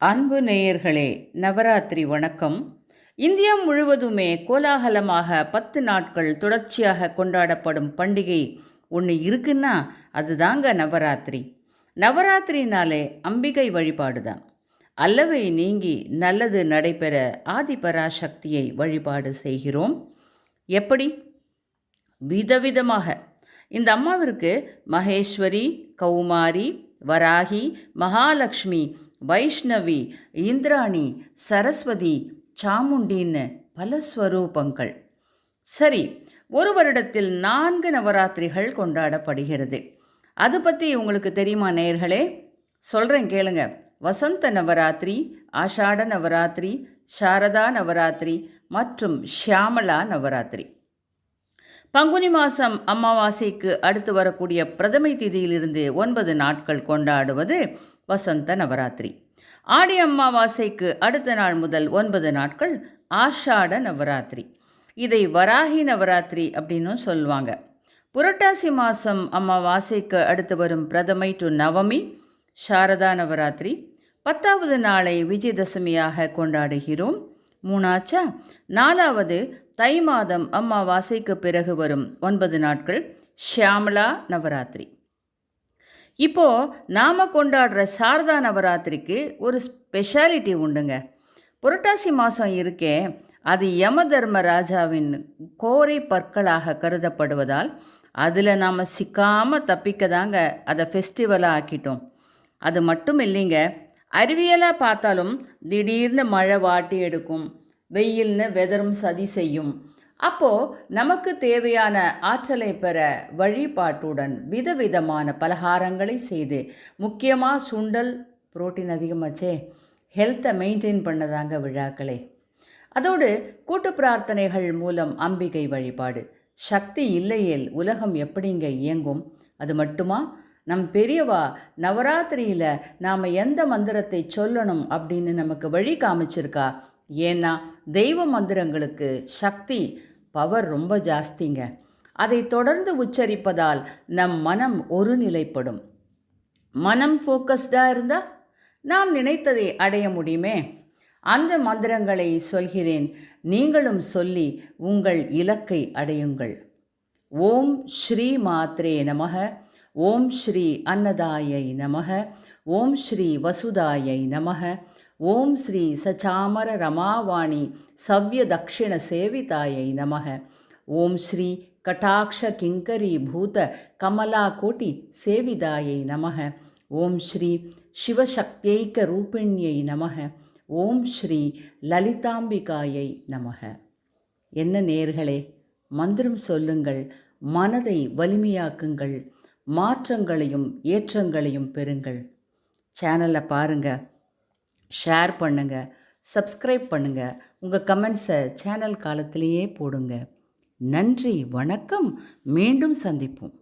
அன்பு நேயர்களே நவராத்திரி வணக்கம். இந்தியா முழுவதுமே கோலாகலமாக பத்து நாட்கள் தொடர்ச்சியாக கொண்டாடப்படும் பண்டிகை ஒன்று இருக்குன்னா அதுதாங்க நவராத்திரி. நவராத்திரினாலே அம்பிகை வழிபாடு தான் அல்லவை நீங்கி நல்லது நடைபெற ஆதிபராசக்தியை வழிபாடு செய்கிறோம். எப்படி? விதவிதமாக. இந்த அம்மாவிற்கு மகேஸ்வரி கௌமாரி வராகி மகாலட்சுமி வைஷ்ணவி இந்திராணி சரஸ்வதி சாமுண்டின்னு பல ஸ்வரூபங்கள். சரி ஒரு வருடத்தில் நான்கு நவராத்திரிகள் கொண்டாடப்படுகிறது. அது பற்றி உங்களுக்கு தெரியுமா நேயர்களே? சொல்கிறேன் கேளுங்க. வசந்த நவராத்திரி ஆஷாட நவராத்திரி சாரதா நவராத்திரி மற்றும் ஷியாமலா நவராத்திரி. பங்குனி மாதம் அமாவாசைக்கு அடுத்து வரக்கூடிய பிரதமை திதியிலிருந்து ஒன்பது நாட்கள் கொண்டாடுவது வசந்த நவராத்திரி. ஆடி அமாவாசைக்கு அடுத்த நாள் முதல் ஒன்பது நாட்கள் ஆஷாட நவராத்திரி. இதை வராகி நவராத்திரி அப்படின்னும் சொல்லுவாங்க. புரட்டாசி மாதம் அமாவாசைக்கு அடுத்து வரும் பிரதமை டு நவமி சாரதா நவராத்திரி. பத்தாவது நாளை விஜயதசமியாக கொண்டாடுகிறோம். மூணாச்சா? நாலாவது தை மாதம் அம்மாவாசைக்கு பிறகு வரும். ஒன்பது நாட்கள் ஷியாமலா நவராத்திரி. இப்போ நாம் கொண்டாடுற சாரதா நவராத்திரிக்கு ஒரு ஸ்பெஷாலிட்டி உண்டுங்க. புரட்டாசி மாதம் இருக்கே அது யம தர்மராஜாவின் கோரை பற்களாக கருதப்படுவதால் அதில் நாம் சிக்காமல் தப்பிக்க தாங்க அதை ஃபெஸ்டிவலாக ஆக்கிட்டோம். அது மட்டும் இல்லைங்க அறிவியலாக பார்த்தாலும் திடீர்னு மழை வாட்டி எடுக்கும். வெயில்னு வெதரும் சதி செய்யும். அப்போது நமக்கு தேவையான ஆற்றலை பெற வழிபாட்டுடன் விதவிதமான பலகாரங்களை செய்து முக்கியமாக சுண்டல் புரோட்டீன் அதிகமாச்சே ஹெல்த்தை மெயின்டைன் பண்ணதாங்க விழாக்களே. அதோடு கூட்டு பிரார்த்தனைகள் மூலம் அம்பிகை வழிபாடு. சக்தி இல்லையேல் உலகம் எப்படிங்க இயங்கும்? அது மட்டுமா? நம் பெரியவா நவராத்திரியில் நாம் எந்த மந்திரத்தை சொல்லணும் அப்படின்னு நமக்கு வழி காமிச்சிருக்கா? ஏன்னா தெய்வ மந்திரங்களுக்கு சக்தி பவர் ரொம்ப ஜாஸ்திங்க. அதை தொடர்ந்து உச்சரிப்பதால் நம் மனம் ஒரு நிலைப்படும் மனம் ஃபோக்கஸ்டாக இருந்தால் நாம் நினைத்ததை அடைய முடியுமே? அந்த மந்திரங்களை சொல்கிறேன். நீங்களும் சொல்லி உங்கள் இலக்கை அடையுங்கள். ஓம் ஸ்ரீ மாத்ரே நமக. ஓம் ஸ்ரீ அன்னதாயை நமக ஓம் ஸ்ரீ வசுதாயை நமக ஓம் ஸ்ரீ சச்சாமர ரமாவாணி சவ்ய தக்ஷிண சேவிதாயை நமக ஓம் ஸ்ரீ கட்டாட்ச கிங்கரி பூத கமலா கோட்டி சேவிதாயை நமக ஓம் ஸ்ரீ சிவசக்தியைக்க ரூபிணியை நமக ஓம் ஸ்ரீ லலிதாம்பிகாயை நமக. என்ன நேர்களே மந்திரம் சொல்லுங்கள் மனதை வலிமையாக்குங்கள். மாற்றங்களையும் ஏற்றங்களையும் பெறுங்கள். சேனலை பாருங்கள் ஷேர் பண்ணுங்கள் சப்ஸ்கிரைப் பண்ணுங்கள் உங்கள் கமெண்ட்ஸை சேனல் காலத்திலேயே போடுங்க. நன்றி. வணக்கம். மீண்டும் சந்திப்போம்.